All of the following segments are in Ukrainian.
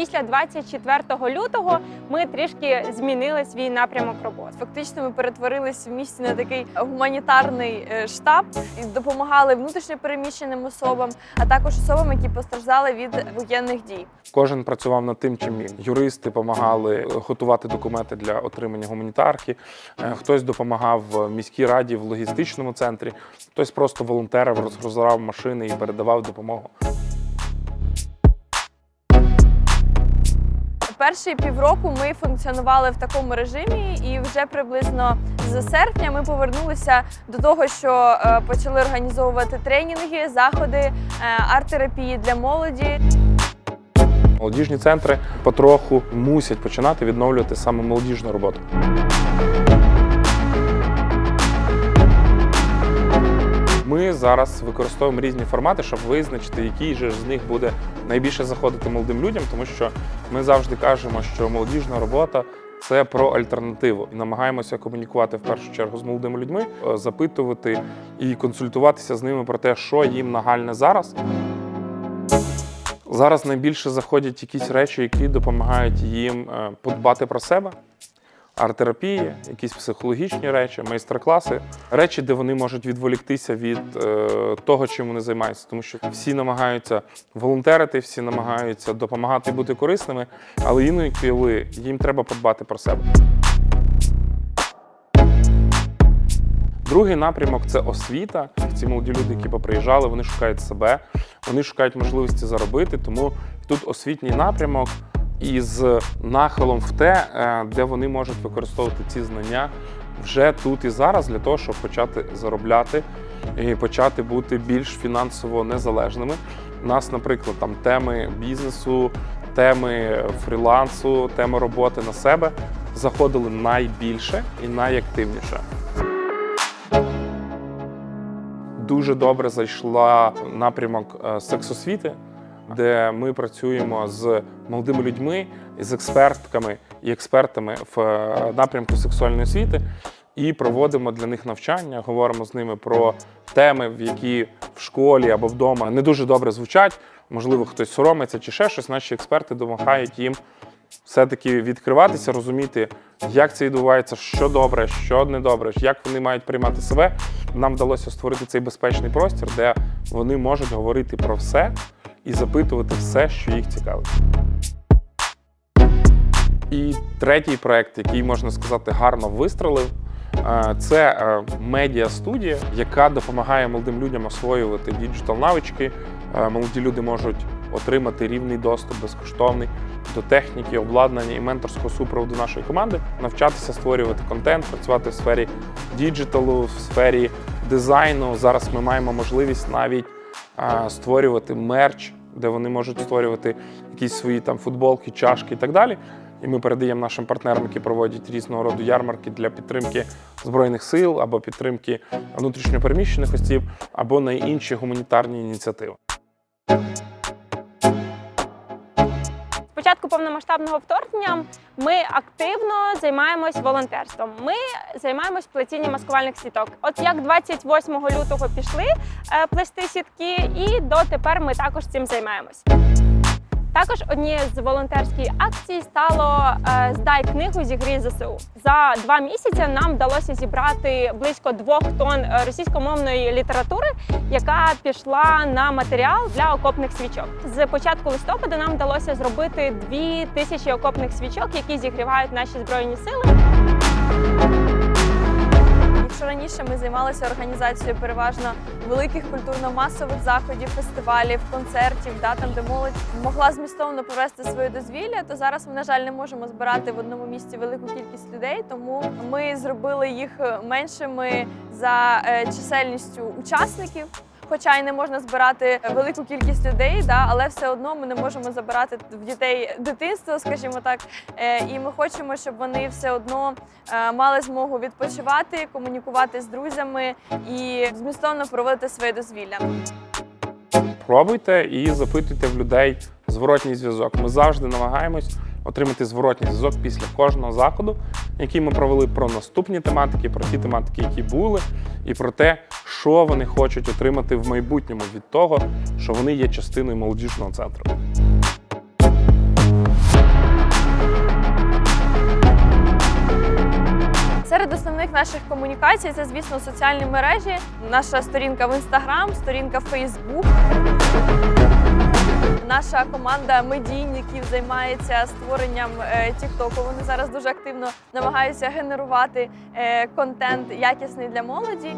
після 24 лютого ми трішки змінили свій напрямок роботи. Фактично, ми перетворились в місті на такий гуманітарний е, штаб і допомагали внутрішньопереміщеним особам, а також особам, які постраждали від воєнних дій. Кожен працював над тим, чим міг. Юристи допомагали готувати документи для отримання гуманітарки. е, Хтось допомагав в міській раді в логістичному центрі, хтось просто волонтерів розгрузав машини і передавав допомогу. Перші півроку ми функціонували в такому режимі, і вже приблизно з серпня ми повернулися до того, що е, почали організовувати тренінги, заходи, е, арт-терапії для молоді. Молодіжні центри потроху мусять починати відновлювати саме молодіжну роботу. Зараз використовуємо різні формати, щоб визначити, який же з них буде найбільше заходити молодим людям, тому що ми завжди кажемо, що молодіжна робота це про альтернативу. Намагаємося комунікувати в першу чергу з молодими людьми, е, запитувати і консультуватися з ними про те, що їм нагальне зараз. Зараз найбільше заходять якісь речі, які допомагають їм е, подбати про себе. Арт-терапії, якісь психологічні речі, майстер-класи, речі, де вони можуть відволіктися від е, того, чим вони займаються. Тому що всі намагаються волонтерити, всі намагаються допомагати бути корисними, але інколи їм треба подбати про себе. Другий напрямок це освіта. Ці молоді люди, які поприїжджали, вони шукають себе, вони шукають можливості заробити. Тому тут освітній напрямок із нахилом в те, е, де вони можуть використовувати ці знання вже тут і зараз для того, щоб почати заробляти і почати бути більш фінансово незалежними. У нас, наприклад, там теми бізнесу, теми фрілансу, теми роботи на себе заходили найбільше і найактивніше. Дуже добре зайшла напрямок е, сексосвіти, де ми працюємо з молодими людьми, з експертками і експертами в е, напрямку сексуальної освіти і проводимо для них навчання, говоримо з ними про теми, в які в школі або вдома не дуже добре звучать. Можливо, хтось соромиться чи ще щось. Наші експерти допомагають їм все-таки відкриватися, розуміти, як це відбувається, що добре, що не добре, як вони мають приймати себе. Нам вдалося створити цей безпечний простір, де вони можуть говорити про все і запитувати все, що їх цікавить. І третій проект, який можна сказати гарно вистрелив, е, це е, медіа-студія, яка допомагає молодим людям освоювати діджитал навички. Е, Молоді люди можуть отримати рівний доступ безкоштовний до техніки, обладнання і менторського супроводу нашої команди, навчатися створювати контент, працювати в сфері діджиталу, в сфері дизайну. Зараз ми маємо можливість навіть створювати мерч, де вони можуть створювати якісь свої там футболки, чашки і так далі. І ми передаємо нашим партнерам, які проводять різного роду ярмарки для підтримки збройних сил або підтримки внутрішньопереміщених осіб, або на інші гуманітарні ініціативи. Початку повномасштабного вторгнення ми активно займаємось волонтерством. Ми займаємось плетінням маскувальних сіток. От як 28 лютого пішли е, плести сітки, і дотепер ми також цим займаємось. Також однією з волонтерських акцій стало е, здай книгу зігрій ЗСУ. За два місяці нам вдалося зібрати близько двох тонн е, російськомовної літератури, яка пішла на матеріал для окопних свічок. З початку листопада нам вдалося зробити дві тисячі окопних свічок, які зігрівають наші збройні сили. Якщо раніше ми займалися організацією переважно великих культурно-масових заходів, фестивалів, концертів, да, там, де молодь могла змістовно провести своє дозвілля, то зараз ми, на жаль, не можемо збирати в одному місці велику кількість людей. Тому ми зробили їх меншими за е, чисельністю учасників. Хоча й не можна збирати велику кількість людей, да, але все одно ми не можемо забирати в дітей дитинство, скажімо так. Е, І ми хочемо, щоб вони все одно е, мали змогу відпочивати, комунікувати з друзями і змістовно проводити своє дозвілля. Пробуйте і запитуйте в людей зворотній зв'язок. Ми завжди намагаємось отримати зворотній зв'язок після кожного заходу, який ми провели про наступні тематики, про ті тематики, які були, і про те, що вони хочуть отримати в майбутньому від того, що вони є частиною молодіжного центру. Серед основних наших комунікацій це, звісно, соціальні мережі, наша сторінка в Інстаграм, сторінка в Facebook. Наша команда медійників займається створенням е, Тіктоку. Вони зараз дуже активно намагаються генерувати е, контент якісний для молоді.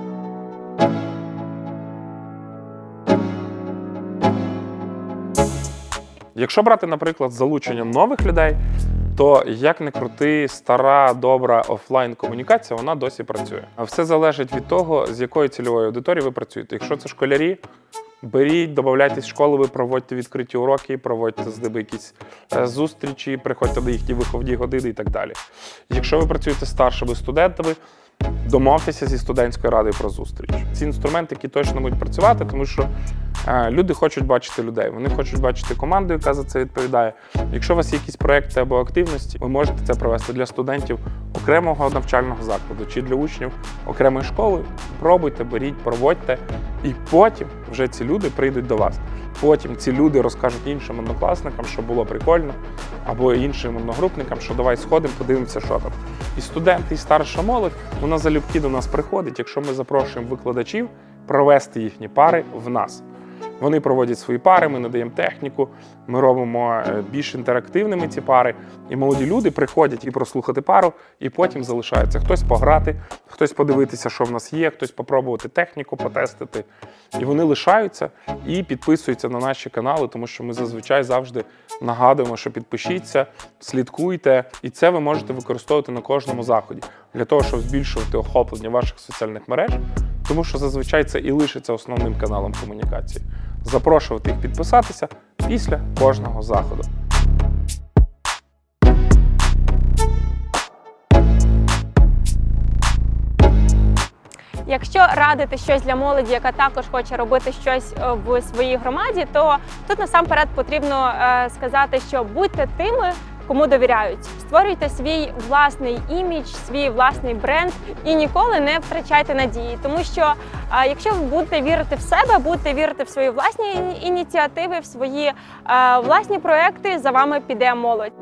Якщо брати, наприклад, залучення нових людей, то як не крути, стара, добра офлайн комунікація, вона досі працює. А все залежить від того, з якої цільової аудиторії ви працюєте. Якщо це школярі, беріть, додавайтесь в школу, ви проводьте відкриті уроки, проводьте з ними якісь е, зустрічі, приходьте до їхні виховні години і так далі. Якщо ви працюєте старшими студентами, домовтеся зі студентською радою про зустріч. Ці інструменти, які точно будуть працювати, тому що е, люди хочуть бачити людей, вони хочуть бачити команду, яка за це відповідає. Якщо у вас є якісь проекти або активності, ви можете це провести для студентів окремого навчального закладу чи для учнів окремої школи. Пробуйте, беріть, проводьте, і потім вже ці люди прийдуть до вас. Потім ці люди розкажуть іншим однокласникам, що було прикольно, або іншим одногрупникам, що давай сходимо, подивимося, що там. І студенти, і старша молодь, вона залюбки до нас приходить, якщо ми запрошуємо викладачів провести їхні пари в нас. Вони проводять свої пари, ми надаємо техніку, ми робимо е, більш інтерактивними ці пари. І молоді люди приходять і прослухати пару, і потім залишаються. Хтось пограти, хтось подивитися, що в нас є, хтось попробувати техніку, потестити. І вони лишаються і підписуються на наші канали, тому що ми зазвичай завжди нагадуємо, що підпишіться, слідкуйте, і це ви можете використовувати на кожному заході для того, щоб збільшувати охоплення ваших соціальних мереж, тому що зазвичай це і лишиться основним каналом комунікації. Запрошувати їх підписатися після кожного заходу. Якщо радити щось для молоді, яка також хоче робити щось е, в своїй громаді, то тут насамперед потрібно е, сказати, що будьте тими, кому довіряють. Створюйте свій власний імідж, свій власний бренд і ніколи не втрачайте надії. Тому що якщо ви будете вірити в себе, будете вірити в свої власні ініціативи, в свої власні проекти, за вами піде молодь.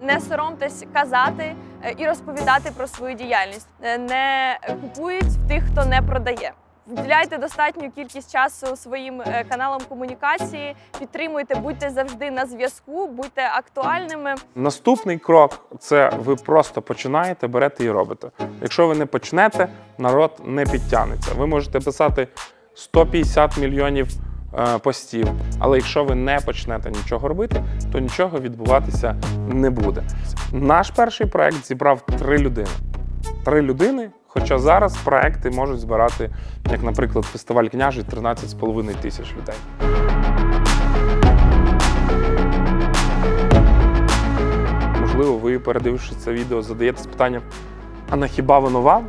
Не соромтесь казати е, і розповідати про свою діяльність. Е, Не купують тих, хто не продає. Вділяйте достатню кількість часу своїм е, каналам комунікації, підтримуйте, будьте завжди на зв'язку, будьте актуальними. Наступний крок це ви просто починаєте, берете і робите. Якщо ви не почнете, народ не підтягнеться. Ви можете писати 150 мільйонів е, постів, але якщо ви не почнете нічого робити, то нічого відбуватися не буде. Наш перший проект зібрав три людини. Три людини. Хоча зараз проекти можуть збирати, як, наприклад, фестиваль княжий 13,5 тисяч людей. Можливо, ви, передививши це відео, задаєтесь питанням, а на хіба воно вам?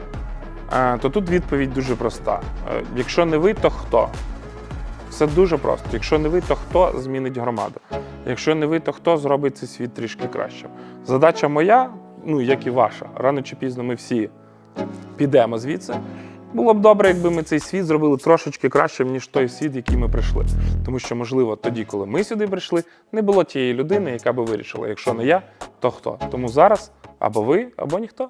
Е, То тут відповідь дуже проста. Е, Якщо не ви, то хто? Все дуже просто. Якщо не ви, то хто змінить громаду? Якщо не ви, то хто зробить цей світ трішки кращим? Задача моя, ну як і ваша, рано чи пізно ми всі підемо звідси. Було б добре, якби ми цей світ зробили трошечки кращим, ніж той світ, який ми прийшли. Тому що, можливо, тоді, коли ми сюди прийшли, не було тієї людини, яка би вирішила, якщо не я, то хто. Тому зараз або ви, або ніхто.